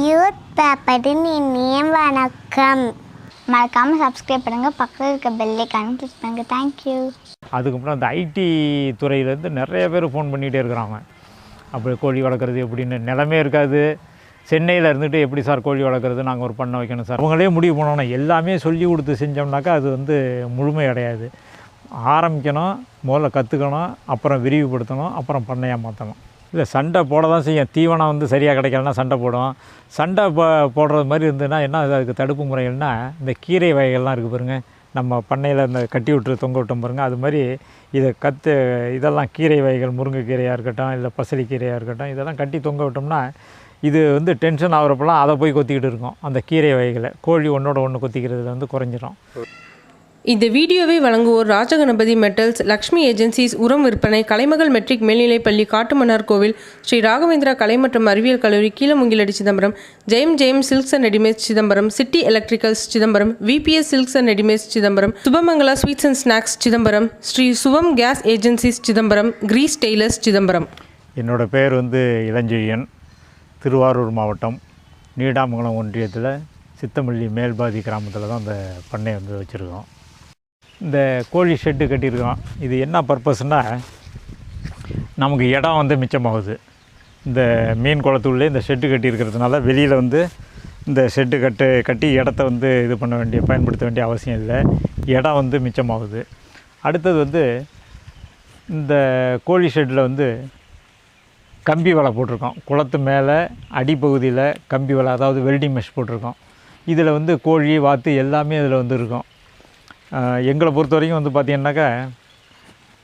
Youth பேப்பரின் இனிய வணக்கம். மறக்காமல் சப்ஸ்கிரைப் பண்ணுங்கள் பக்கத்தில் இருக்க பெல்லைக்கான கிளிக் பண்ணுங்கள் தேங்க்யூ அதுக்கப்புறம் அந்த ஐடி துறையிலேருந்து நிறைய பேர் ஃபோன் பண்ணிகிட்டே இருக்கிறாங்க. அப்படி கோழி வளர்க்குறது எப்படின்னு நிலமே இருக்காது. சென்னையில் இருந்துட்டு எப்படி சார் கோழி வளர்க்குறது நாங்கள் ஒரு பண்ண வைக்கணும் சார்? அவங்களே முடிவு பண்ணணும். எல்லாமே சொல்லி கொடுத்து செஞ்சோம்னாக்கா அது வந்து முழுமை அடையாது. ஆரம்பிக்கணும் முதல்ல கற்றுக்கணும் அப்புறம் விரிவுபடுத்தணும் அப்புறம் பண்ணையாக மாற்றணும் இல்லை சண்டை போட தான் செய்யும். தீவனம் வந்து சரியாக கிடைக்கலன்னா சண்டை போடும் சண்டை போ போடுறது மாதிரி இருந்ததுன்னா என்ன அதுக்கு தடுப்பு முறைகள்னா இந்த கீரை வகைகள்லாம் இருக்குது பாருங்கள் நம்ம பண்ணையில் இந்த கட்டி விட்டு தொங்க விட்டோம் பாருங்கள் அது மாதிரி இதை கற்று இதெல்லாம் கீரை வகைகள் முருங்கைக்கீரையாக இருக்கட்டும் இல்லை பசலிக்கீரையாக இருக்கட்டும் இதெல்லாம் கட்டி தொங்க விட்டோம்னா இது வந்து டென்ஷன் ஆகிறப்பெல்லாம் அதை போய் கொத்திக்கிட்டு இருக்கும். அந்த கீரை வகைகளை. கோழி ஒன்றோட ஒன்று கொத்திக்கிறதுல வந்து குறைஞ்சிரும். இந்த வீடியோவை வழங்குவோர் ராஜகணபதி மெட்டல்ஸ் லக்ஷ்மி ஏஜென்சிஸ் உரம் விற்பனை கலைமகள் மெட்ரிக் மேல்நிலைப்பள்ளி காட்டுமன்னார் கோவில் ஸ்ரீ ராகவேந்திரா கலை மற்றும் அறிவியல் கல்லூரி Keezhamungiladi Chidambaram Jayam Jayam silks and readymades Chidambaram city electricals Chidambaram VPS silks and readymades Chidambaram Subamangala sweets and snacks Chidambaram Shri Suvam gas agencies Chidambaram crease tailors Chidambaram. என்னோட பேர் வந்து இளஞ்செழியன் திருவாரூர் மாவட்டம் நீடாமங்கலம் ஒன்றியத்தில் சித்தமல்லி மேல்பாதி கிராமத்தில் தான் அந்த பண்ணை வந்து வச்சுருக்கோம். இந்த கோழி ஷெட்டு கட்டியிருக்கோம். இது என்ன பர்பஸ்னால் நமக்கு இடம் வந்து மிச்சமாகுது. இந்த மீன் குளத்துள்ளே இந்த ஷெட்டு கட்டியிருக்கிறதுனால வெளியில் வந்து இந்த ஷெட்டு கட்டு கட்டி இடத்த வந்து இது பண்ண வேண்டிய பயன்படுத்த வேண்டிய அவசியம் இல்லை. இடம் வந்து மிச்சமாகுது. அடுத்தது வந்து இந்த கோழி ஷெட்டில் வந்து கம்பி வலை போட்டிருக்கோம். குளத்து மேலே அடிப்பகுதியில் கம்பி வலை அதாவது வெல்டிங் மெஷ் போட்டிருக்கோம். இதில் வந்து கோழி வாத்து எல்லாமே இதில் வந்து இருக்கும். எங்களை பொறுத்த வரைக்கும் வந்து பார்த்திங்கன்னாக்கா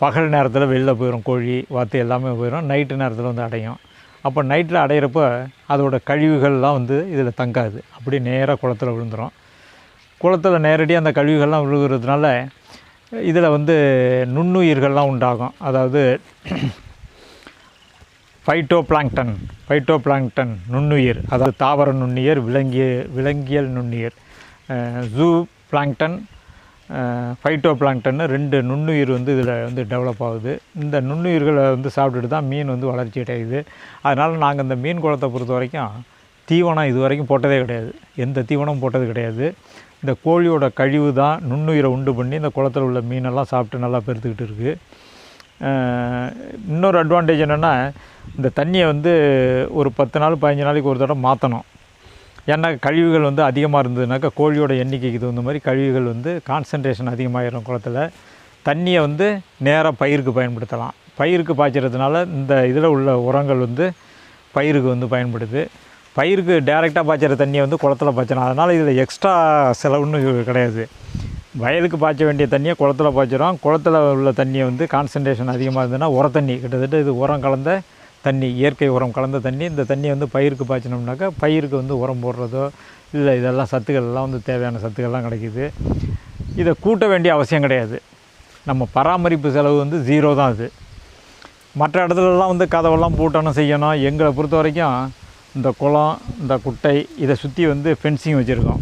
பகல் நேரத்தில் வெளில போயிடும் கோழி வாத்து எல்லாமே போயிடும் நைட்டு நேரத்தில் வந்து அடையும். அப்போ நைட்டில் அடையிறப்ப அதோட கழிவுகள்லாம் வந்து இதில் தங்காது. அப்படியே நேராக குளத்துல விழுந்துடும் குளத்தில் நேரடியாக அந்த கழிவுகள்லாம் விழுகிறதுனால இதில் வந்து நுண்ணுயிர்கள்லாம் உண்டாகும். அதாவது ஃபைட்டோ பிளாங்டன் ஃபைட்டோ பிளாங்டன் நுண்ணுயிர் அதாவது தாவர நுண்ணுயிர் விலங்கிய விலங்கியல் நுண்ணுயிர். ஜூ பிளாங்டன் ஃபைட்டோ பிளாங்டன்னு ரெண்டு நுண்ணுயிர் வந்து இதில் வந்து டெவலப் ஆகுது. இந்த நுண்ணுயிர்களை வந்து சாப்பிட்டுட்டு தான் மீன் வந்து வளர்ச்சி அடையுது. அதனால் நாங்கள் இந்த மீன் குளத்தை பொறுத்த வரைக்கும் தீவனம் இது வரைக்கும் போட்டதே கிடையாது. எந்த தீவனமும் போட்டது கிடையாது. இந்த கோழியோட கழிவு தான் நுண்ணுயிரை உண்டு பண்ணி இந்த குளத்தில் உள்ள மீனெல்லாம் சாப்பிட்டு நல்லா பெருத்துக்கிட்டு இருக்குது இன்னொரு அட்வான்டேஜ் என்னென்னா இந்த தண்ணியை வந்து ஒரு பத்து நாள் பதினஞ்சு நாளைக்கு ஒரு தடவை மாற்றணும் ஏன்னா கழிவுகள் வந்து அதிகமாக இருந்ததுனாக்கா கோழியோட எண்ணிக்கைக்கு தகுந்த மாதிரி கழிவுகள் வந்து கான்சன்ட்ரேஷன் அதிகமாகிடும் குளத்துல. தண்ணியை வந்து நேராக பயிருக்கு பயன்படுத்தலாம். பயிருக்கு பாய்ச்சறதுனால இந்த இதில் உள்ள உரங்கள் வந்து பயிருக்கு வந்து பயன்படுது. பயிருக்கு டைரெக்டாக பாய்ச்சிற தண்ணியை வந்து குளத்துல பாய்ச்சலாம். அதனால் இதில் எக்ஸ்ட்ரா செலவுன்னு கிடையாது. வயலுக்கு பாய்ச்ச வேண்டிய தண்ணியை குளத்துல பாய்ச்சிரும் குளத்துல உள்ள தண்ணியை வந்து கான்சன்ட்ரேஷன் அதிகமாக இருந்ததுன்னா உர தண்ணி கிட்டத்தட்ட இது உரம் கலந்த தண்ணி இயற்கை உரம் கலந்த தண்ணி இந்த தண்ணியை வந்து பயிருக்கு பாய்ச்சினோம்னாக்கா பயிருக்கு வந்து உரம் போடுறதோ இல்லை இதெல்லாம் சத்துக்கள் எல்லாம் வந்து தேவையான சத்துக்கள்லாம் கிடைக்கிது. இதை கூட்ட வேண்டிய அவசியம் கிடையாது. நம்ம பராமரிப்பு செலவு வந்து ஜீரோ தான் அது. மற்ற இடத்துலலாம் வந்து கதவெல்லாம் பூட்டணும் செய்யணும். எங்களை பொறுத்த வரைக்கும் இந்த குளம் இந்த குட்டை இதை சுற்றி வந்து ஃபென்சிங் வச்சுருக்கோம்.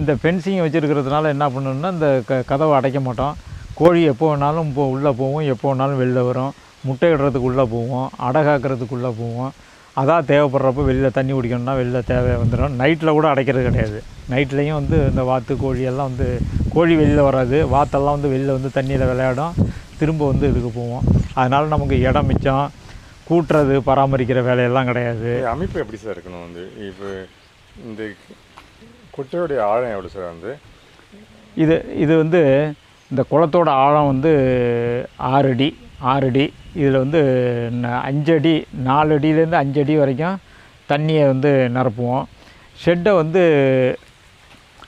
இந்த ஃபென்சிங் வச்சுருக்கிறதுனால என்ன பண்ணணும்னா இந்த க கதவை அடைக்க மாட்டோம். கோழி எப்போ வேணாலும் இப்போ உள்ளே போகும் எப்போ வேணாலும் வெளில வரும். முட்டை இடுறதுக்கு உள்ளே போவோம் அடை காக்கிறதுக்குள்ளே போவோம். அதான் தேவைப்படுறப்ப வெளியில் தண்ணி குடிக்கணும்னா வெளில தேவை வந்துடும். நைட்டில் கூட அடைக்கிறது கிடையாது. நைட்லேயும் வந்து இந்த வாத்து கோழி எல்லாம் வந்து கோழி வெளியில் வராது. வாத்தெல்லாம் வந்து வெளியில் வந்து தண்ணியில் விளையாடும். திரும்ப வந்து இதுக்கு போவோம். அதனால் நமக்கு இடம் மிச்சம். கூட்டுறது பராமரிக்கிற வேலையெல்லாம் கிடையாது. அமைப்பு எப்படி சார் இருக்கணும் வந்து? இப்போ இந்த குட்டையோடைய ஆழம் எவ்வளோ சார் வந்து? இது இது வந்து இந்த குளத்தோட ஆழம் வந்து ஆறு அடி ஆறு அடி. இதில் வந்து ந- அஞ்சு அடி நாலு அடியிலேருந்து அஞ்சு அடி வரைக்கும் தண்ணியை வந்து நிரப்புவோம். ஷெட்டை வந்து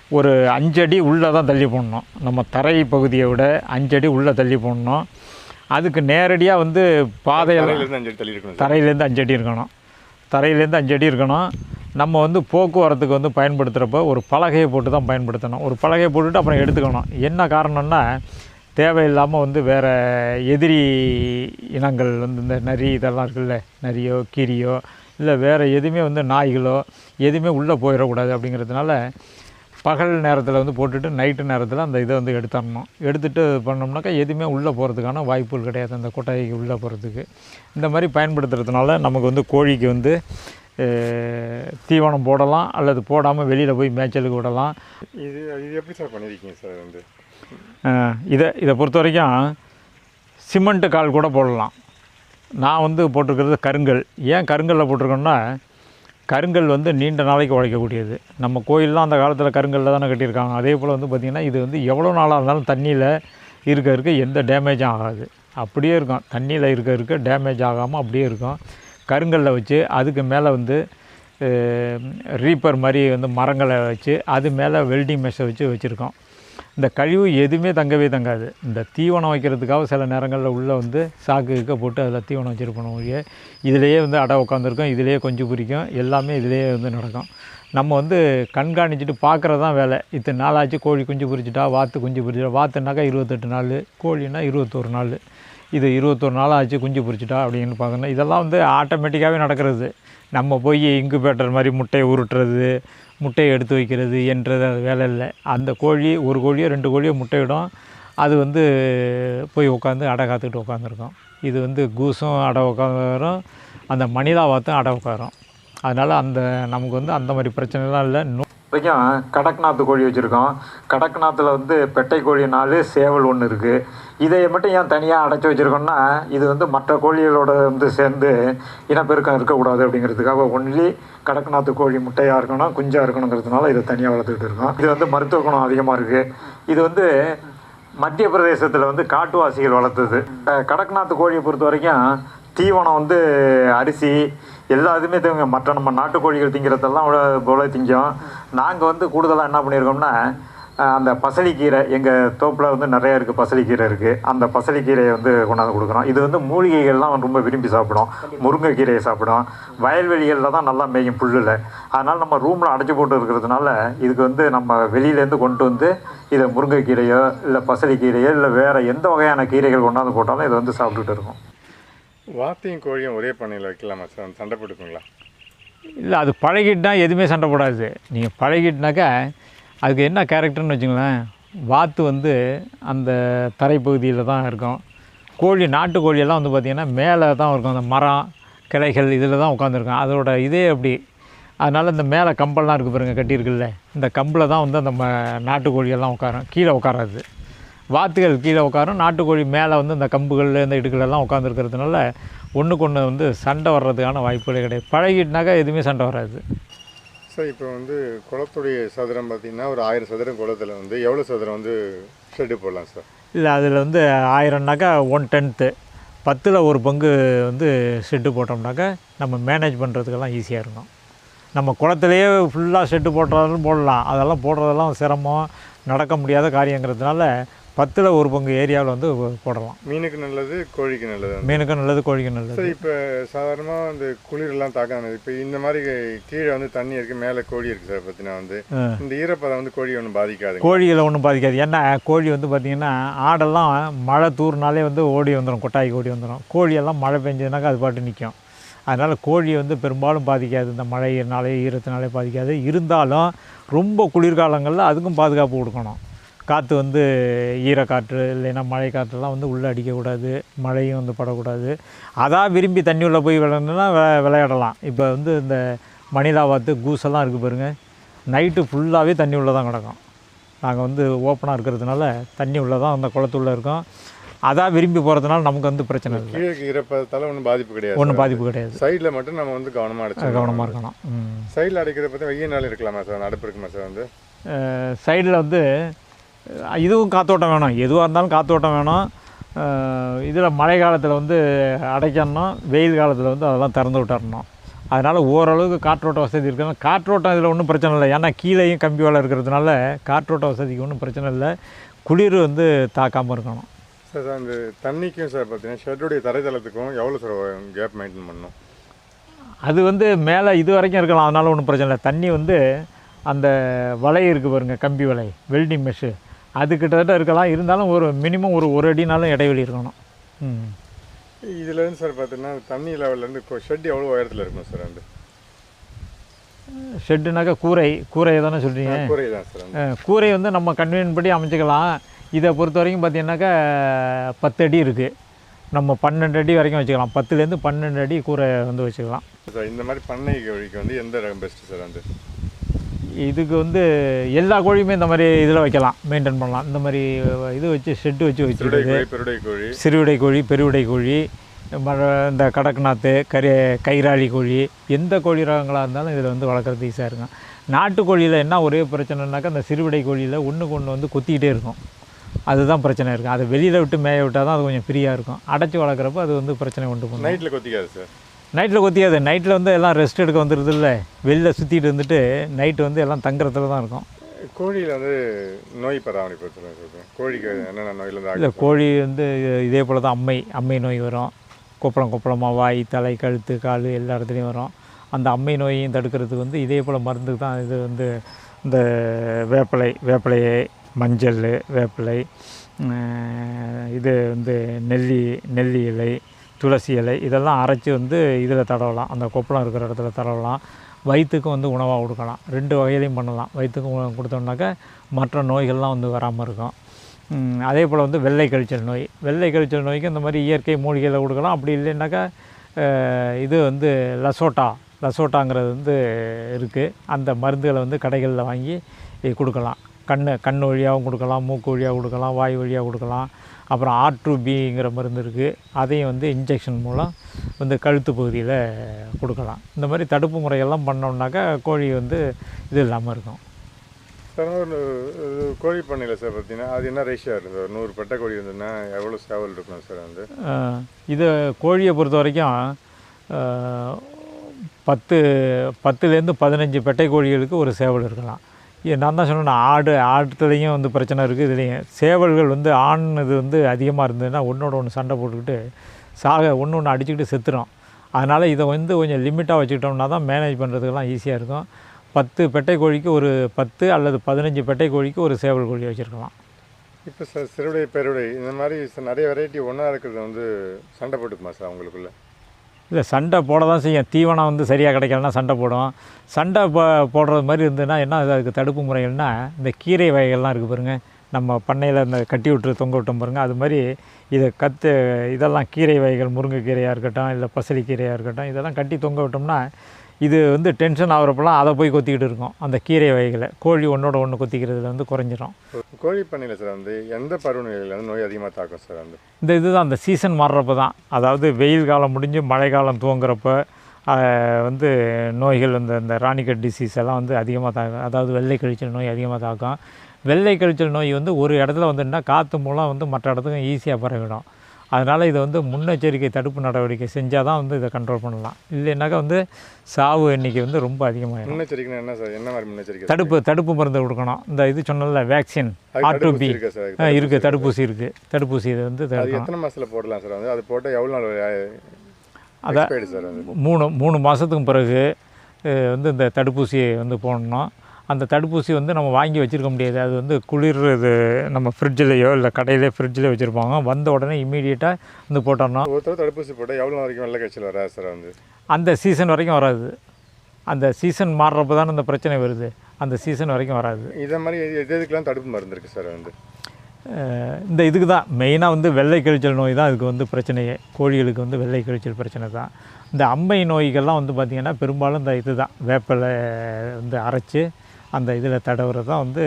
ஒரு அஞ்சு அடி உள்ளே தான் தள்ளி போடணும். நம்ம தரை பகுதியை விட அஞ்சு அடி உள்ளே தள்ளி போடணும். அதுக்கு நேரடியாக வந்து பாதையெல்லாம் தரையிலேருந்து அஞ்சு அடி தள்ளி இருக்கணும். தரையிலேருந்து அஞ்சு அடி இருக்கணும். தரையிலேருந்து அஞ்சு அடி இருக்கணும். நம்ம வந்து போக்குவரத்துக்கு வந்து பயன்படுத்துகிறப்ப ஒரு பலகையை போட்டு தான் பயன்படுத்தணும். ஒரு பலகையை போட்டுட்டு அப்புறம் எடுத்துக்கணும். என்ன காரணம்னா தேவையில்லாமல் வந்து வேறு எதிரி இனங்கள் வந்து இந்த நரி இதெல்லாம் இருக்குல்ல நரியோ கீரியோ இல்லை வேறு எதுவுமே வந்து நாய்களோ எதுவுமே உள்ளே போயிடக்கூடாது அப்படிங்கிறதுனால பகல் நேரத்தில் வந்து போட்டுட்டு நைட்டு நேரத்தில் அந்த இதை வந்து எடுத்துடணும். எடுத்துகிட்டு பண்ணோம்னாக்கா எதுவுமே உள்ளே போகிறதுக்கான வாய்ப்புகள் கிடையாது அந்த கொட்டாய்க்கு உள்ளே போகிறதுக்கு இந்த மாதிரி பயன்படுத்துறதுனால நமக்கு வந்து கோழிக்கு வந்து தீவனம் போடலாம் அல்லது போடாமல் வெளியில் போய் மேய்ச்சலுக்கு விடலாம். இது இது எப்படி சார் பண்ணியிருக்கீங்க சார் வந்து? இதை இதை பொறுத்த வரைக்கும் சிமெண்ட்டு கால் கூட போடலாம். நான் வந்து போட்டிருக்கிறது கருங்கல். ஏன் கருங்கல்லில் போட்டிருக்கோன்னா கருங்கல் வந்து நீண்ட நாளைக்கு உழைக்கக்கூடியது. நம்ம கோயிலெலாம் அந்த காலத்தில் கருங்கல்ல தானே கட்டியிருக்காங்க. அதே போல் வந்து பார்த்திங்கன்னா இது வந்து எவ்வளோ நாளாக இருந்தாலும் தண்ணியில் இருக்க இருக்க எந்த டேமேஜும் ஆகாது. அப்படியே இருக்கும். தண்ணியில் இருக்க இருக்க டேமேஜ் ஆகாமல் அப்படியே இருக்கும். கருங்கல்ல வச்சு அதுக்கு மேலே வந்து ரீப்பர் மாதிரி வந்து மரங்களை வச்சு அது மேலே வெல்டிங் மெஷை வச்சு வச்சுருக்கோம். இந்த கழிவு எதுவுமே தங்கவே தங்காது. இந்த தீவனம் வைக்கிறதுக்காக சில நேரங்களில் உள்ளே வந்து சாக்கு இருக்க போட்டு அதில் தீவனம் வச்சுருப்போம் ஒழிய இதிலேயே வந்து அடை உட்காந்துருக்கும் இதிலேயே கொஞ்சம் பிரிக்கும் எல்லாமே இதிலேயே வந்து நடக்கும். நம்ம வந்து கண்காணிச்சுட்டு பார்க்குறது தான் வேலை. இத்தனை நாளாச்சு கோழி குஞ்சு பிரிச்சுட்டா வாத்து குஞ்சு பிரிச்சுட்டா வாத்துனாக்கா இருபத்தெட்டு நாள் கோழின்னா இருபத்தொரு நாள். இது இருபத்தொரு நாள் ஆச்சு குஞ்சு பிரிச்சுட்டா அப்படின்னு பார்க்கணும் இதெல்லாம் வந்து ஆட்டோமேட்டிக்காகவே நடக்கிறது. நம்ம போய் இங்கு பேட்டர் மாதிரி முட்டையை உருட்டுறது முட்டையை எடுத்து வைக்கிறது என்றது வேலை இல்லை. அந்த கோழி ஒரு கோழியோ ரெண்டு கோழியோ முட்டையிடும். அது வந்து போய் உட்காந்து அடை காத்துக்கிட்டு உட்காந்துருக்கும். இது வந்து கூஸும் அடை உட்காந்துரும் அந்த மணிலா வாத்தும் அடை உட்காரும். அதனால் அந்த நமக்கு வந்து அந்த மாதிரி பிரச்சனைலாம் இல்லை. வரைக்கும் கடக்நாத்து கோழி வச்சுருக்கோம் கடக்நாத்தில் வந்து பெட்டை கோழி நாலு சேவல் ஒன்று இருக்குது இதை மட்டும் ஏன் தனியாக அடைச்சி வச்சுருக்கோம்னா இது வந்து மற்ற கோழிகளோட வந்து சேர்ந்து இனப்பெருக்கம் இருக்கக்கூடாது அப்படிங்கிறதுக்காக ஒன்லி கடக்நாத்து கோழி முட்டையாக இருக்கணும் குஞ்சாக இருக்கணுங்கிறதுனால இதை தனியாக வளர்த்துக்கிட்டு இருக்கோம் இது வந்து மருத்துவ குணம் அதிகமாக இருக்குது இது வந்து மத்திய பிரதேசத்தில் வந்து காட்டுவாசிகள் வளர்த்தது. கடக்நாத்து கோழியை பொறுத்த வரைக்கும் தீவனம் வந்து அரிசி எல்லா இதுவுமே திங்க மற்ற நம்ம நாட்டுக்கோழிகள் திங்கிறதெல்லாம் போல திங்கும். நாங்கள் வந்து கூடுதலாக என்ன பண்ணியிருக்கோம்னா அந்த பசலிக்கீரை எங்கள் தோப்பில் வந்து நிறைய இருக்குது பசலிக்கீரை இருக்குது அந்த பசலிக்கீரையை வந்து கொண்டாந்து கொடுக்குறோம். இது வந்து மூலிகைகள்லாம் ரொம்ப விரும்பி சாப்பிடும். முருங்கைக்கீரையை சாப்பிடும். வயல்வெளிகளில் தான் நல்லா மேயும் புல்லில். அதனால் நம்ம ரூமில் அடைச்சி போட்டு இருக்கிறதுனால இதுக்கு வந்து நம்ம வெளியிலேருந்து கொண்டு வந்து இதை முருங்கைக்கீரையோ இல்லை பசலிக்கீரையோ இல்லை வேறு எந்த வகையான கீரைகள் கொண்டாந்து போட்டாலும் இதை வந்து சாப்பிட்டுட்டு இருக்கும். வாத்தையும் கோழியும் ஒரே பண்ணையில் வைக்கலாமா சார்? சண்டை போட்டுக்குங்களா இல்லை அது பழகிட்டுனா எதுவுமே சண்டை போடாது. நீங்கள் பழகிட்டுனாக்கா அதுக்கு என்ன கேரக்டர்னு வச்சுங்களேன் வாத்து வந்து அந்த தரைப்பகுதியில் தான் இருக்கும். கோழி நாட்டு கோழியெல்லாம் வந்து பார்த்திங்கன்னா மேலே தான் இருக்கும். அந்த மரம் கிளைகள் இதில் தான் உட்காந்துருக்கும் அதோட இதே அப்படி. அதனால் இந்த மேலே கம்பெல்லாம் இருக்குது பாருங்க கட்டியிருக்குல்ல. இந்த கம்பில் தான் வந்து அந்த ம நாட்டுக்கோழியெல்லாம் உட்காரும். கீழே உட்காராது. வாத்துகள் கீழே உட்காரும். நாட்டுக்கோழி மேலே வந்து இந்த கம்புகள் இந்த இடுக்கலெல்லாம் உட்காந்துருக்கிறதுனால ஒன்றுக்கு ஒன்று வந்து சண்டை வர்றதுக்கான வாய்ப்புகளே கிடையாது. பழகிட்டுனாக்கா எதுவுமே சண்டை வராது. சார் இப்போ வந்து குளத்துடைய சதுரம் பார்த்தீங்கன்னா ஒரு ஆயிரம் சதுரம் குளத்தில் வந்து எவ்வளோ சதுரம் வந்து ஷெட்டு போடலாம் சார்? இல்லை அதில் வந்து ஆயிரம்னாக்கா ஒன் டென்த்து பத்தில் ஒரு பங்கு வந்து ஷெட்டு போட்டோம்னாக்கா நம்ம மேனேஜ் பண்ணுறதுக்கெல்லாம் ஈஸியாக இருக்கும் நம்ம குளத்துலேயே ஃபுல்லாக ஷெட்டு போட்டாலும் போடலாம். அதெல்லாம் போடுறதெல்லாம் சிரமம் நடக்க முடியாத காரியங்கிறதுனால பத்தில் ஒரு பங்கு ஏரியாவில் வந்து போடலாம். மீனுக்கு நல்லது கோழிக்கு நல்லது. மீனுக்கும் நல்லது கோழிக்கும் நல்லது. சார் இப்போ சாதாரணமாக இந்த குளிரெல்லாம் தாக்காது இப்போ இந்த மாதிரி கீழே வந்து தண்ணி இருக்குது மேலே கோழி இருக்குது சார் பார்த்தீங்கன்னா வந்து. இந்த ஈரப்பதம் வந்து கோழி ஒன்றும் பாதிக்காது கோழிகளை ஒன்றும் பாதிக்காது. ஏன்னா கோழி வந்து பார்த்திங்கன்னா ஆடெல்லாம் மழை தூர்னாலே வந்து ஓடி வந்துடும் கொட்டாய்க்கு ஓடி வந்துடும் கோழியெல்லாம் மழை பெஞ்சதுனாக்கா அது பாட்டு நிற்கும் அதனால் கோழி வந்து பெரும்பாலும் பாதிக்காது. இந்த மழையினாலே ஈரத்தினாலே பாதிக்காது. இருந்தாலும் ரொம்ப குளிர்காலங்களில் அதுக்கும் பாதுகாப்பு கொடுக்கணும். காற்று வந்து ஈரக்காற்று இல்லைன்னா மழை காற்றெல்லாம் வந்து உள்ளே அடிக்கக்கூடாது மழையும் வந்து படக்கூடாது. அதான் விரும்பி தண்ணி உள்ளே போய் விளையாடணும்னா விளையாடலாம். இப்போ வந்து இந்த மணிலா வாத்து கூசெல்லாம் இருக்குது பாருங்கள் நைட்டு ஃபுல்லாகவே தண்ணி உள்ளே தான் கிடக்கும். நாங்கள் வந்து ஓப்பனாக இருக்கிறதுனால தண்ணி உள்ளே தான் அந்த குளத்துள்ளே இருக்கோம். அதான் விரும்பி போகிறதுனால நமக்கு வந்து பிரச்சனை இல்லை. கீழே ஒன்றும் பாதிப்பு கிடையாது. ஒன்றும் பாதிப்பு கிடையாது. சைடில் மட்டும் நம்ம வந்து கவனமாக அடைச்சு கவனமாக இருக்கணும். சைடில் அடைக்கிறத பற்றி வெய்ய நாள் இருக்கலாமா சார்? நடப்பு இருக்குமா சார் வந்து? சைடில் வந்து இதுவும் காத்தோட்டம் வேணும். எதுவாக இருந்தாலும் காத்தோட்டம் வேணும். இதில் மழை காலத்தில் வந்து அடைக்கணும் வெயில் காலத்தில் வந்து அதெல்லாம் திறந்து விட்டுறணும். அதனால் ஓரளவுக்கு காற்றோட்ட வசதி இருக்கணும் காற்றோட்டம் இதில் ஒன்றும் பிரச்சனை இல்லை. ஏன்னா கீழேயும் கம்பி வேலை இருக்கிறதுனால காற்றோட்ட வசதிக்கு ஒன்றும் பிரச்சனை இல்லை. குளிர் வந்து தாக்காமல் இருக்கணும். சார் சார் இந்த தண்ணிக்கும் சார் பார்த்தீங்கன்னா ஷெட்டுடைய தரைத்தளத்துக்கும் எவ்வளோ சார் கேப் மெயின்டைன் பண்ணணும்? அது வந்து மேலே இது வரைக்கும் இருக்கலாம். அதனால ஒன்றும் பிரச்சனை இல்லை. தண்ணி வந்து அந்த வலை இருக்குது பாருங்க கம்பி வலை. வெல்டிங் மெஷ்ஷு அது கிட்டத்தட்ட இருக்கலாம். இருந்தாலும் ஒரு மினிமம் ஒரு ஒரு அடினாலும் இடைவெளி இருக்கணும். ம். இதுலேருந்து சார் பார்த்தீங்கன்னா தண்ணி லெவல்லேருந்து ஷெட் எவ்வளோ உயரத்தில் இருக்கணும் சார் வந்து? ஷெட்டுனாக்கா கூரை கூரையை தானே சொல்கிறீங்க குறை தான் சார் கூரை வந்து நம்ம கன்வீனியன் படி அமைச்சிக்கலாம். இதை பொறுத்த வரைக்கும் பார்த்தீங்கன்னாக்கா பத்து அடி இருக்குது நம்ம பன்னெண்டு அடி வரைக்கும் வச்சுக்கலாம். பத்துலேருந்து பன்னெண்டு அடி கூரை வந்து வச்சுக்கலாம். சார் இந்த மாதிரி பண்ணை கோழிக்கு வந்து எந்த ரகம் பெஸ்ட்டு சார் வந்து? இதுக்கு வந்து எல்லா கோழியுமே இந்த மாதிரி இதில் வைக்கலாம் மெயின்டைன் பண்ணலாம். இந்த மாதிரி இது வச்சு ஷெட்டு வச்சு வச்சுருக்குது சிறுவிடை கோழி பெருவிடை கோழி இந்த கடக்நாத்து கரி கைராளி கோழி எந்த கோழி ரகங்களாக இருந்தாலும் இதில் வந்து வளர்க்குறது ஈஸியாக இருக்கும். நாட்டுக்கோழியில் என்ன ஒரே பிரச்சனைனாக்கா அந்த சிறுவிடை கோழியில் ஒன்றுக்கு ஒன்று வந்து கொத்திக்கிட்டே இருக்கும். அதுதான் பிரச்சனை இருக்கும் அதை வெளியில் விட்டு மேய விட்டால் தான் அது கொஞ்சம் ஃப்ரீயாக இருக்கும். அடைச்சி வளர்க்குறப்ப அது வந்து பிரச்சனை உண்டு பண்ணும் நைட்டில் கொத்திக்காது சார் நைட்டில் கொத்தியாது நைட்டில் வந்து எல்லாம் ரெஸ்ட் எடுக்க வந்துடுது இல்லை வெளில சுற்றிட்டு இருந்துட்டு நைட்டு வந்து எல்லாம் தங்குறதுல தான் இருக்கும். கோழியில் வந்து நோய் பராமரிப்பு கோழிக்கு என்னென்ன நோயிலேருந்து இல்லை கோழி வந்து இதே போல் தான் அம்மை அம்மை நோய் வரும். கொப்பளம் கொப்பளமாக வாய் தலை கழுத்து கால் எல்லா இடத்துலையும் வரும். அந்த அம்மை நோயையும் தடுக்கிறதுக்கு வந்து இதே போல் மருந்துக்கு தான் இது வந்து இந்த வேப்பிலை வேப்பிலையை மஞ்சள் வேப்பிலை இது வந்து நெல்லி நெல்லி இலை துளசி இலை இதெல்லாம் அரைச்சி வந்து இதில் தடவலாம். அந்த கொப்பளம் இருக்கிற இடத்துல தடவலாம். வயிற்றுக்கும் வந்து உணவாக கொடுக்கலாம். ரெண்டு வகையிலையும் பண்ணலாம். வயிற்றுக்கும் உணவு கொடுத்தோம்னாக்கா மற்ற நோய்கள்லாம் வந்து வராமல் இருக்கும். அதே போல் வந்து வெள்ளை கழிச்சல் நோய். வெள்ளை கழிச்சல் நோய்க்கு இந்த மாதிரி இயற்கை மூலிகையில் கொடுக்கலாம். அப்படி இல்லைன்னாக்கா இது வந்து லசோட்டா. லசோட்டாங்கிறது வந்து இருக்குது அந்த மருந்துகளை வந்து கடைகளில் வாங்கி கொடுக்கலாம். கண் கண் வழியாகவும் கொடுக்கலாம். மூக்கு வழியாக கொடுக்கலாம். வாய் வழியாக கொடுக்கலாம். அப்புறம் ஆர் டூ பிங்கிற மருந்து இருக்குது அதையும் வந்து இன்ஜெக்ஷன் மூலம் வந்து கழுத்து பகுதியில் கொடுக்கலாம். இந்த மாதிரி தடுப்பு முறையெல்லாம் பண்ணோம்னாக்கா கோழி வந்து இது இல்லாமல் இருக்கும். சார் கோழி பண்ணையில் சார் பார்த்தீங்கன்னா அது என்ன ரேஷியா இருக்குது சார்? நூறு பெட்டை கோழி இருந்ததுன்னா எவ்வளோ சேவல் இருக்கணும் சார் வந்து இது கோழியை பொறுத்த வரைக்கும் பத்து பத்துலேருந்து பதினஞ்சு பெட்டை கோழிகளுக்கு ஒரு சேவல் இருக்கலாம். நான் தான் சொன்னேன் ஆடு ஆட்டுலேயும் வந்து பிரச்சனை இருக்குது இதுலேயும் சேவல்கள் வந்து ஆண் இது வந்து அதிகமாக இருந்ததுன்னா ஒன்றோட ஒன்று சண்டை போட்டுக்கிட்டு சாக ஒன்று ஒன்று அடிச்சுக்கிட்டு செத்துடும் அதனால் இதை வந்து கொஞ்சம் லிமிட்டாக வச்சுக்கிட்டோம்னா தான் மேனேஜ் பண்ணுறதுக்கெல்லாம் ஈஸியாக இருக்கும். பத்து பெட்டை கோழிக்கு ஒரு பத்து அல்லது பதினஞ்சு பெட்டை கோழிக்கு ஒரு சேவல் கோழி வச்சுருக்கலாம். இப்போ சார் சிறுவிடை பெருவிடை இந்த மாதிரி நிறைய வெரைட்டி ஒன்றா இருக்கிறது வந்து சண்டை போட்டுக்குமா சார் அவங்களுக்குள்ளே? இல்லை சண்டை போட தான் செய்யும். தீவனம் வந்து சரியாக கிடைக்கலன்னா சண்டை போடும் சண்டை போ போடுறது மாதிரி இருந்ததுன்னா என்ன அதுக்கு தடுப்பு முறைகள்னா இந்த கீரை வகைகள்லாம் இருக்குது பாருங்க. நம்ம பண்ணையில் இந்த கட்டி விட்டு தொங்க விட்டோம் பாருங்கள் அது மாதிரி இதை கத்து இதெல்லாம் கீரை வகைகள் முருங்கைக்கீரையாக இருக்கட்டும் இல்லை பசலிக்கீரையாக இருக்கட்டும் இதெல்லாம் கட்டி தொங்க விட்டோம்னா இது வந்து டென்ஷன் ஆகிறப்பெல்லாம் அதை போய் கொத்திக்கிட்டு இருக்கும். அந்த கீரை வகைகளை. கோழி ஒன்றோட ஒன்று கொத்திக்கிறதுல வந்து குறைஞ்சிரும். கோழி பண்ணையில் சார் வந்து எந்த பருவநிலையில் வந்து நோய் அதிகமாக தாக்கும் சார் வந்து இந்த இதுதான் அந்த சீசன் மாறுறப்ப தான். அதாவது வெயில் காலம் முடிஞ்சு மழை காலம் துவங்குறப்ப வந்து நோய்கள் இந்த இந்த ராணிக்கட் டிசீஸ் எல்லாம் வந்து அதிகமாக தாக்கும் அதாவது வெள்ளை கழிச்சல் நோய் அதிகமாக தாக்கும். வெள்ளை கழிச்சல் நோய் வந்து ஒரு இடத்துல வந்துன்னா காற்று மூலம் வந்து மற்ற இடத்துக்கும் ஈஸியாக பரவிடும். அதனால் இதை வந்து முன்னெச்சரிக்கை தடுப்பு நடவடிக்கை செஞ்சால் தான் வந்து இதை கண்ட்ரோல் பண்ணலாம். இல்லைன்னாக்கா வந்து சாவு எண்ணிக்கை வந்து ரொம்ப அதிகமாகிடும் முன்னெச்சரிக்கைனா என்ன சார்? என்ன மாதிரி முன்னெச்சரிக்கை? தடுப்பு தடுப்பு மருந்து கொடுக்கணும். இந்த இது சொன்னல வேக்சின் அதுக்கு ஆர் டு பி தடுப்பூசி இருக்கா சார்? அதுக்கு இருக்குது தடுப்பூசி இருக்குது தடுப்பூசி இது வந்து எத்தனை மாதத்தில் போடலாம் சார்? வந்து அது போட்டால் எவ்வளோ நாள் அதான் மூணு மூணு மாதத்துக்கு பிறகு வந்து இந்த தடுப்பூசியை வந்து போடணும். அந்த தடுப்பூசி வந்து நம்ம வாங்கி வச்சுருக்க முடியாது. அது வந்து குளிர் இது நம்ம ஃப்ரிட்ஜிலையோ இல்லை கடையிலே ஃப்ரிட்ஜில் வச்சுருப்பாங்க. வந்த உடனே இம்மீடியட்டாக வந்து போட்டோம்னா ஒருத்தர் தடுப்பூசி போட்டால் எவ்வளோ வரைக்கும் வெள்ளை காய்ச்சல் வராது சார் வந்து? அந்த சீசன் வரைக்கும் வராது. அந்த சீசன் மாறுறப்ப தானே இந்த பிரச்சனை வருது. அந்த சீசன் வரைக்கும் வராது. இதை மாதிரி எது எது எதுக்கெல்லாம் தடுப்பு மருந்து இருக்குது சார் வந்து? இந்த இதுக்கு தான். மெயினாக வந்து வெள்ளை கழிச்சல் நோய் தான் இதுக்கு வந்து பிரச்சனையே. கோழிகளுக்கு வந்து வெள்ளை கழிச்சல் பிரச்சனை தான். இந்த அம்மை நோய்கள்லாம் வந்து பார்த்திங்கன்னா பெரும்பாலும் இந்த இது தான் வேப்பிலை வந்து அரைச்சி அந்த இதில் தடவுறது தான் வந்து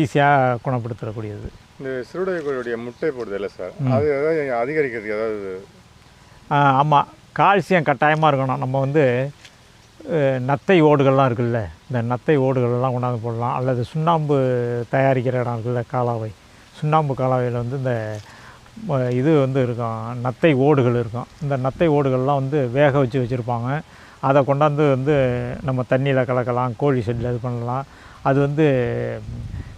ஈஸியாக குணப்படுத்தக்கூடியது. இந்த சிறுடை கோழியுடைய முட்டை போடுது இல்லை சார்? அது ஏதாவது அதிகரிக்கிறதுக்கு ஏதாவது ஆமாம் கால்சியம் கட்டாயமாக இருக்கணும். நம்ம வந்து நத்தை ஓடுகள்லாம் இருக்குல்ல? இந்த நத்தை ஓடுகள்லாம் கொண்டாந்து போடலாம். அல்லது சுண்ணாம்பு தயாரிக்கிற இடம் இருக்குல்ல காலாவை? சுண்ணாம்பு காலாவையில் வந்து இந்த இது வந்து இருக்கும். நத்தை ஓடுகள் இருக்கும். இந்த நத்தை ஓடுகள்லாம் வந்து வேக வச்சு வச்சுருப்பாங்க. அதை கொண்டாந்து வந்து நம்ம தண்ணியில் கலக்கலாம் கோழி ஷெட்டில் இது பண்ணலாம் அது வந்து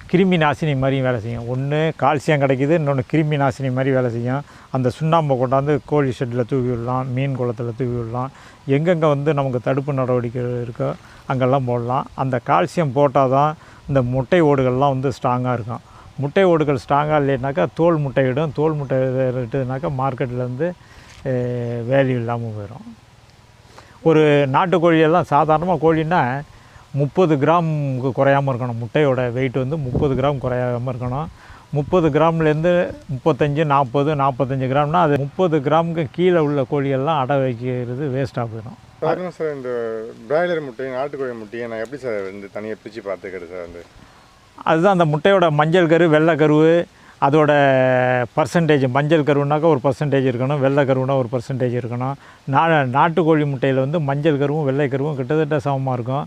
கிருமி நாசினி மாதிரியும் வேலை செய்யும் ஒன்று கால்சியம் கிடைக்கிது இன்னொன்று கிருமி நாசினி மாதிரி வேலை செய்யும் அந்த சுண்ணாம்பை கொண்டாந்து கோழி ஷெட்டில் தூவி விடலாம் மீன் குளத்தில் தூவி விடலாம் எங்கெங்கே வந்து நமக்கு தடுப்பு நடவடிக்கை இருக்கோ அங்கெல்லாம் போடலாம் அந்த கால்சியம் போட்டால் தான் இந்த முட்டை ஓடுகள்லாம் வந்து ஸ்ட்ராங்காக இருக்கும் முட்டை ஓடுகள் ஸ்ட்ராங்காக இல்லைனாக்கா தோல் முட்டையிடும் தோல் முட்டை இட்டுனாக்கா மார்க்கெட்டில் வந்து வேல்யூ இல்லாமல் போயிடும் ஒரு நாட்டுக்கோழியெல்லாம் சாதாரணமாக கோழின்னா முப்பது கிராமுக்கு குறையாமல் இருக்கணும். முட்டையோட வெயிட் வந்து முப்பது கிராம் குறையாமல் இருக்கணும். முப்பது கிராம்லேருந்து முப்பத்தஞ்சு நாற்பது நாற்பத்தஞ்சு கிராம்னா அது முப்பது கிராமுக்கு கீழே உள்ள கோழியெல்லாம் அடை வைக்கிறது வேஸ்ட்டாக போயிடும். சாதாரண சார் இந்த பிராய்லர் முட்டையும் நாட்டுக்கோழி முட்டையும் நான் எப்படி சார் வந்து தனியாக பிரித்து பார்த்துக்கிறது சார் வந்து? அதுதான் அந்த முட்டையோட மஞ்சள் கரு வெள்ளை கருவு அதோட பர்சன்டேஜ் மஞ்சள் கருவுனாக்கா ஒரு பர்சன்டேஜ் இருக்கணும் வெள்ளை கருவுனா ஒரு பர்சன்டேஜ் இருக்கணும். நா நாட்டுக்கோழி முட்டையில் வந்து மஞ்சள் கருவும் வெள்ளை கருவும் கிட்டத்தட்ட சமமாக இருக்கும்.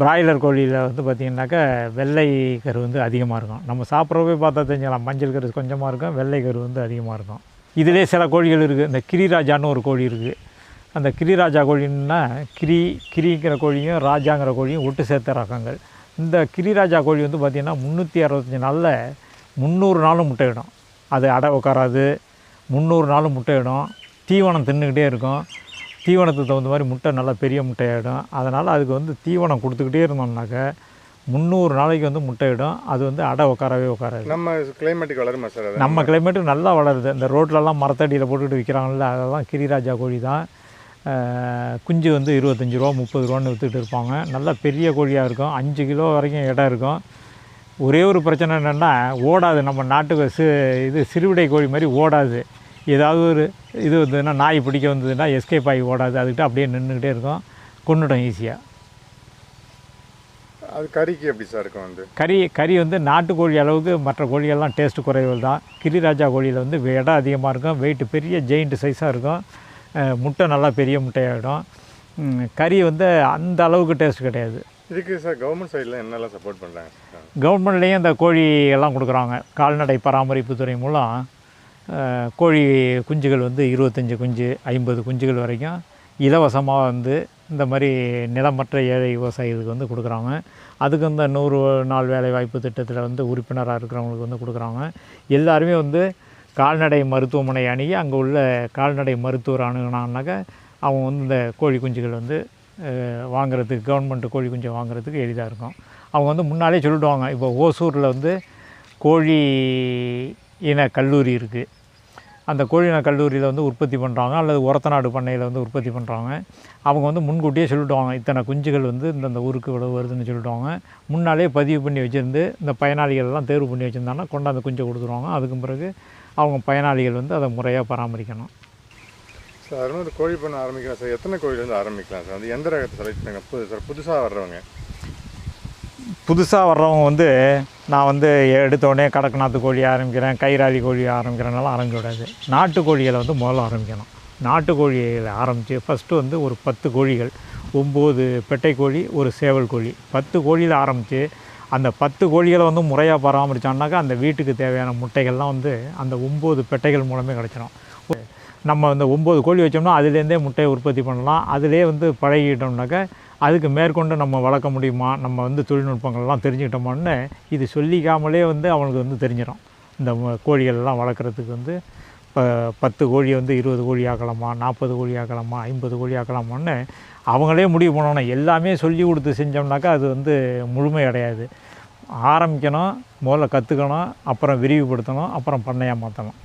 பிராய்லர் கோழியில் வந்து பார்த்திங்கனாக்கா வெள்ளை கரு வந்து அதிகமாக இருக்கும். நம்ம சாப்பிட்றவே பார்த்தா தெரிஞ்சலாம் மஞ்சள் கரு கொஞ்சமாக இருக்கும் வெள்ளை கரு வந்து அதிகமாக இருக்கும். இதிலே சில கோழிகள் இருக்குது இந்த கிரிராஜான்னு ஒரு கோழி இருக்குது அந்த கிரிராஜா கோழின்னா கிரி கிரிங்கிற கோழியும் ராஜாங்கிற கோழியும் ஒட்டு சேர்த்த ரகங்கள். இந்த கிரிராஜா கோழி வந்து பார்த்திங்கன்னா முந்நூற்றி அறுபத்தஞ்சி நாளில் முந்நூறு நாளும் முட்டையிடும். அது அடை உட்காராது முந்நூறு நாளும் முட்டையிடும். தீவனம் தின்னுக்கிட்டே இருக்கும். தீவனத்துக்கு தகுந்த மாதிரி முட்டை நல்லா பெரிய முட்டையாயிடும். அதனால் அதுக்கு வந்து தீவனம் கொடுத்துக்கிட்டே இருந்தோம்னாக்க முந்நூறு நாளைக்கு வந்து முட்டையிடும். அது வந்து அடை உட்காரவே உட்காராது நம்ம கிளைமேட்டுக்கு வளருமா சார் நம்ம கிளைமேட்டுக்கு நல்லா வளருது. இந்த ரோட்லலாம் மரத்தடியில் போட்டுக்கிட்டு விற்கிறாங்கல்ல அதெல்லாம் கிரிராஜா கோழி தான். குஞ்சு வந்து இருபத்தஞ்சி ரூபா முப்பது ரூபான்னு விற்றுக்கிட்டு இருப்பாங்க. நல்லா பெரிய கோழியாக இருக்கும். அஞ்சு கிலோ வரைக்கும் இடம் இருக்கும். ஒரே ஒரு பிரச்சனை என்னென்னா ஓடாது. நம்ம நாட்டுக்கு சி இது சிறுவிடை கோழி மாதிரி ஓடாது. ஏதாவது ஒரு இது வந்ததுன்னா நாய் பிடிக்க வந்ததுன்னா எஸ்கேப் ஆகி ஓடாது. அதுக்கிட்ட அப்படியே நின்றுக்கிட்டே இருக்கும். கொண்டுடும் ஈஸியாக அது கறிக்கு எப்படி சார் இருக்கும் வந்து? கறி கறி வந்து நாட்டுக்கோழி அளவுக்கு மற்ற கோழிகள்லாம் டேஸ்ட் குறைவுகள் தான். கிரிராஜா கோழியில் வந்து இடம் அதிகமாக இருக்கும். வெயிட் பெரிய ஜெயிண்ட் சைஸாக இருக்கும். முட்டை நல்லா பெரிய முட்டையாகிடும் கறி வந்து அந்த அளவுக்கு டேஸ்ட் கிடையாது. இதுக்கு சார் கவர்மெண்ட் சைடில் என்னெல்லாம் சப்போர்ட் பண்ணுறாங்க கவர்மெண்ட்லேயும் இந்த கோழி எல்லாம் கொடுக்குறாங்க. கால்நடை பராமரிப்பு துறை மூலம் கோழி குஞ்சுகள் வந்து இருபத்தஞ்சி குஞ்சு ஐம்பது குஞ்சுகள் வரைக்கும் இலவசமாக வந்து இந்த மாதிரி நிலமற்ற ஏழை விவசாயிகளுக்கு வந்து கொடுக்குறாங்க. அதுக்கு இந்த நூறு நாள் வேலை வாய்ப்பு திட்டத்தில் வந்து உறுப்பினராக இருக்கிறவங்களுக்கு வந்து கொடுக்குறாங்க. எல்லாருமே வந்து கால்நடை மருத்துவமனை அணுகி அங்கே உள்ள கால்நடை மருத்துவர் அணுகுனாங்கனாக்கா அவங்க வந்து இந்த கோழி குஞ்சுகள் வந்து வாங்குறதுக்கு கவர்மெண்ட் கோழி குஞ்சு வாங்குறதுக்கு எளிதாக இருக்கும். அவங்க வந்து முன்னாலே சொல்லிடுவாங்க. இப்போ ஓசூரில் வந்து கோழி இன கல்லூரி இருக்குது அந்த கோழின கல்லூரியில் வந்து உற்பத்தி பண்ணுறாங்க அல்லது உரத்தநாடு பண்ணையில் வந்து உற்பத்தி பண்ணுறாங்க அவங்க வந்து முன்கூட்டியே சொல்லிவிடுவாங்க இத்தனை குஞ்சுகள் வந்து இந்தந்த ஊருக்கு இவ்வளோ வருதுன்னு சொல்லிவிடுவாங்க முன்னாலே பதிவு பண்ணி வச்சுருந்து இந்த பயனாளிகள் எல்லாம் தேர்வு பண்ணி வச்சுருந்தாங்கன்னா கொண்டாந்து குஞ்சை கொடுத்துருவாங்க. அதுக்கு பிறகு அவங்க பயனாளிகள் வந்து அதை முறையாக பராமரிக்கணும். சார் அதனால ஒரு கோழி பண்ண ஆரம்பிக்கலாம் சார். எத்தனை கோழிலேருந்து ஆரம்பிக்கலாம் சார்? வந்து எந்த ரகத்தை செலக்ட் பண்ணுங்க? புது சார் புதுசாக வர்றவங்க. புதுசாக வர்றவங்க வந்து நான் வந்து எடுத்தோடனே கடக்கநாத்து கோழி ஆரம்பிக்கிறேன் கைராளி கோழி ஆரம்பிக்கிறனால ஆரம்பிக்க விடாது. நாட்டு கோழிகளை வந்து முதல்ல ஆரம்பிக்கணும். நாட்டு கோழிகளை ஆரம்பித்து ஃபஸ்ட்டு வந்து ஒரு பத்து கோழிகள் ஒம்பது பெட்டை கோழி ஒரு சேவல் கோழி. பத்து கோழியில் ஆரம்பித்து அந்த பத்து கோழிகளை வந்து முறையாக பராமரித்தோம்னாக்கா அந்த வீட்டுக்கு தேவையான முட்டைகள்லாம் வந்து அந்த ஒம்பது பெட்டைகள் மூலமே கிடச்சிடும் நம்ம இந்த ஒம்பது கோழி வச்சோம்னா அதுலேருந்தே முட்டையை உற்பத்தி பண்ணலாம். அதிலே வந்து பழகிட்டோம்னாக்கா அதுக்கு மேற்கொண்டு நம்ம வளர்க்க முடியுமா? நம்ம வந்து தொழில்நுட்பங்கள்லாம் தெரிஞ்சுக்கிட்டோமான்னு இது சொல்லிக்காமலே வந்து அவனுக்கு வந்து தெரிஞ்சிடும் இந்த கோழிகள்லாம் கோழிகள் எல்லாம் வளர்க்குறதுக்கு வந்து இப்போ பத்து கோழி வந்து இருபது கோழி ஆக்கலாமா? நாற்பது கோழி ஆக்கலாமா? ஐம்பது கோழி ஆக்கலாமான்னு அவங்களே முடிவு பண்ணணும். எல்லாமே சொல்லி கொடுத்து செஞ்சோம்னாக்கா அது வந்து முழுமை அடையாது. ஆரம்பிக்கணும் முதல்ல கற்றுக்கணும் அப்புறம் விரிவுபடுத்தணும் அப்புறம் பண்ணையாக மாற்றணும்